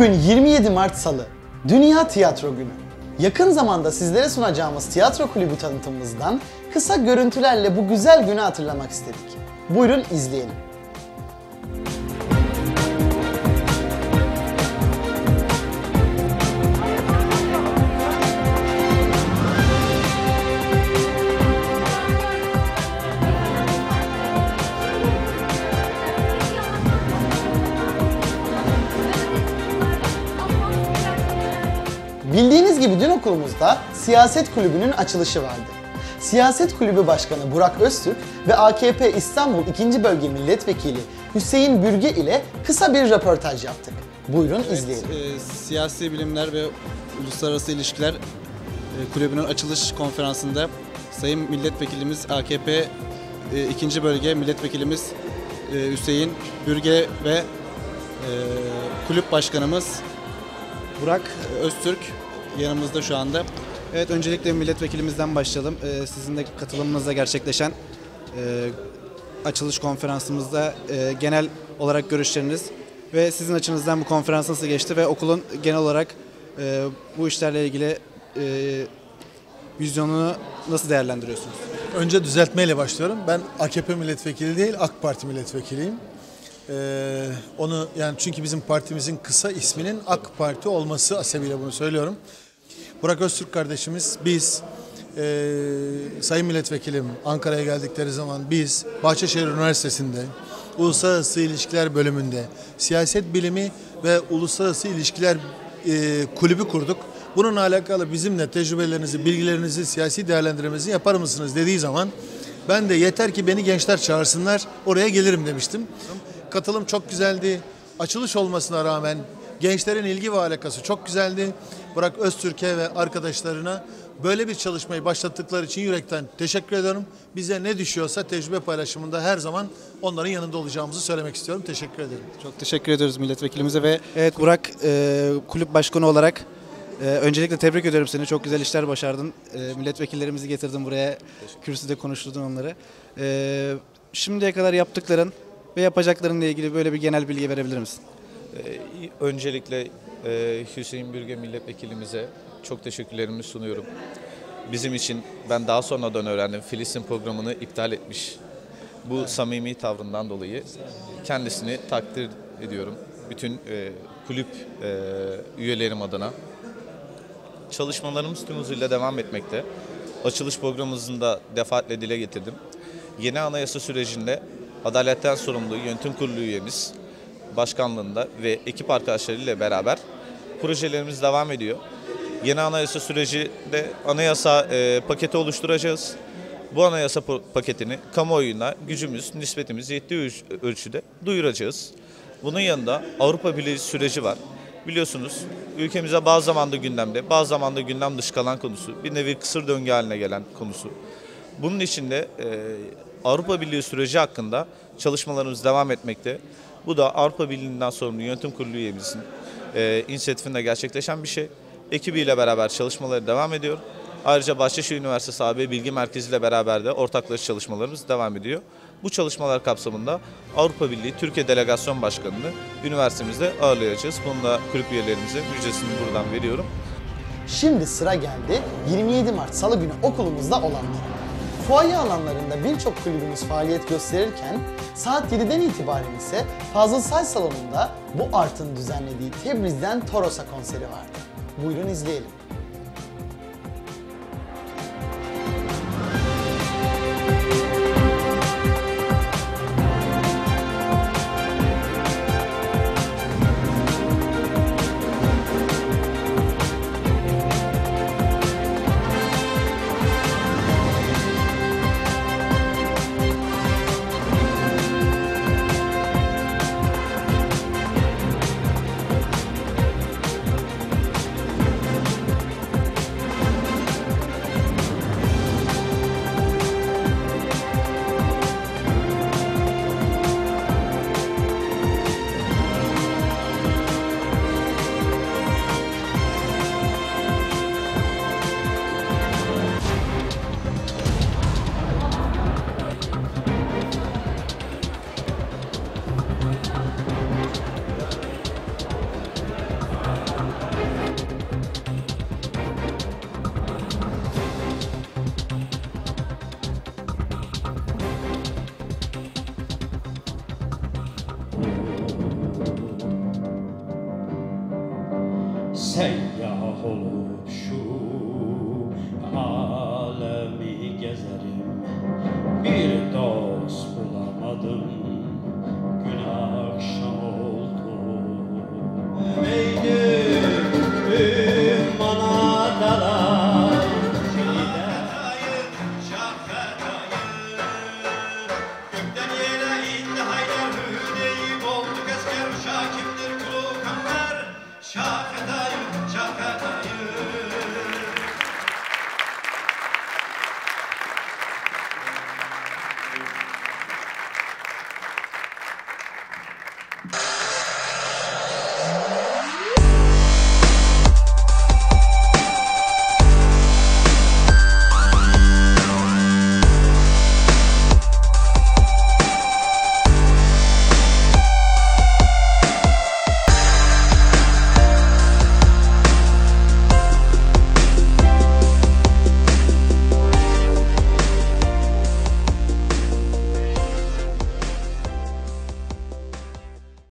Bugün 27 Mart Salı, Dünya Tiyatro Günü. Yakın zamanda sizlere sunacağımız tiyatro kulübü tanıtımımızdan kısa görüntülerle bu güzel günü hatırlamak istedik. Buyurun izleyelim. Bildiğiniz gibi dün okulumuzda siyaset kulübünün açılışı vardı. Siyaset Kulübü Başkanı Burak Öztürk ve AKP İstanbul 2. Bölge Milletvekili Hüseyin Bürge ile kısa bir röportaj yaptık. Buyurun izleyelim. E, Siyasi Bilimler ve Uluslararası İlişkiler e, Kulübü'nün açılış konferansında Sayın Milletvekilimiz AKP e, 2. Bölge Milletvekilimiz e, Hüseyin Bürge ve e, Kulüp Başkanımız Burak Öztürk yanımızda şu anda. Evet öncelikle milletvekilimizden başlayalım. E, sizin de katılımınızla gerçekleşen e, açılış konferansımızda e, genel olarak görüşleriniz ve sizin açınızdan bu konferans nasıl geçti ve okulun genel olarak e, bu işlerle ilgili e, vizyonunu nasıl değerlendiriyorsunuz? Önce düzeltmeyle başlıyorum. Ben AKP milletvekili değil, AK Parti milletvekiliyim. Ee, onu yani çünkü bizim partimizin kısa isminin AK Parti olması hasebiyle bunu söylüyorum. Burak Öztürk kardeşimiz, biz, e, Sayın Milletvekilim Ankara'ya geldikleri zaman biz Bahçeşehir Üniversitesi'nde Uluslararası İlişkiler bölümünde siyaset bilimi ve uluslararası ilişkiler e, kulübü kurduk. Bununla alakalı bizimle tecrübelerinizi, bilgilerinizi, siyasi değerlendirmenizi yapar mısınız dediği zaman ben de yeter ki beni gençler çağırsınlar oraya gelirim demiştim. Katılım çok güzeldi. Açılış olmasına rağmen gençlerin ilgi ve alakası çok güzeldi. Burak Öztürk'e ve arkadaşlarına böyle bir çalışmayı başlattıkları için yürekten teşekkür ediyorum. Bize ne düşüyorsa tecrübe paylaşımında her zaman onların yanında olacağımızı söylemek istiyorum. Teşekkür ederim. Çok teşekkür ediyoruz milletvekilimize ve evet Burak e, kulüp başkanı olarak e, öncelikle tebrik ediyorum seni. Çok güzel işler başardın. E, milletvekillerimizi getirdin buraya. Kürsüde konuşturdun onları. E, şimdiye kadar yaptıkların ve yapacaklarınla ilgili böyle bir genel bilgi verebilir misin? Ee, Öncelikle e, Hüseyin Bürge milletvekilimize çok teşekkürlerimi sunuyorum. Bizim için ben daha sonradan öğrendim Filistin programını iptal etmiş. Bu samimi tavrından dolayı kendisini takdir ediyorum. Bütün e, kulüp e, üyelerim adına. Çalışmalarımız tüm hızıyla devam etmekte. Açılış programımızında defaatle dile getirdim. Yeni anayasa sürecinde adaletten sorumlu yönetim kurulu üyemiz başkanlığında ve ekip arkadaşlarıyla beraber projelerimiz devam ediyor. Yeni anayasa sürecinde anayasa e, paketi oluşturacağız. Bu anayasa paketini kamuoyuna gücümüz, nispetimiz yettiği ölç- ölçüde duyuracağız. Bunun yanında Avrupa Birliği süreci var. Biliyorsunuz ülkemize bazı zamanda gündemde, bazı zamanda gündem dışı kalan konusu, bir nevi kısır döngü haline gelen konusu. Bunun için de e, Avrupa Birliği süreci hakkında çalışmalarımız devam etmekte. Bu da Avrupa Birliği'nden sorumlu yönetim kurulu üyemizin e, inisiyatifinde gerçekleşen bir şey. Ekibiyle beraber çalışmaları devam ediyor. Ayrıca Bahçeşehir Üniversitesi AB Bilgi Merkezi ile beraber de ortaklaşa çalışmalarımız devam ediyor. Bu çalışmalar kapsamında Avrupa Birliği Türkiye Delegasyon Başkanı'nı üniversitemizde ağırlayacağız. Bunu da kulüp üyelerimize müjdesini buradan veriyorum. Şimdi sıra geldi 27 Mart Salı günü okulumuzda olanlara. Fuaye alanlarında birçok kulübümüz faaliyet gösterirken saat 7'den itibaren ise Fazıl Say Salonu'nda bu Art'ın düzenlediği Tebriz'den Toros'a konseri vardı. Buyurun izleyelim. Seyyah olup şu alemi gezerim. Bir dost bulamadım.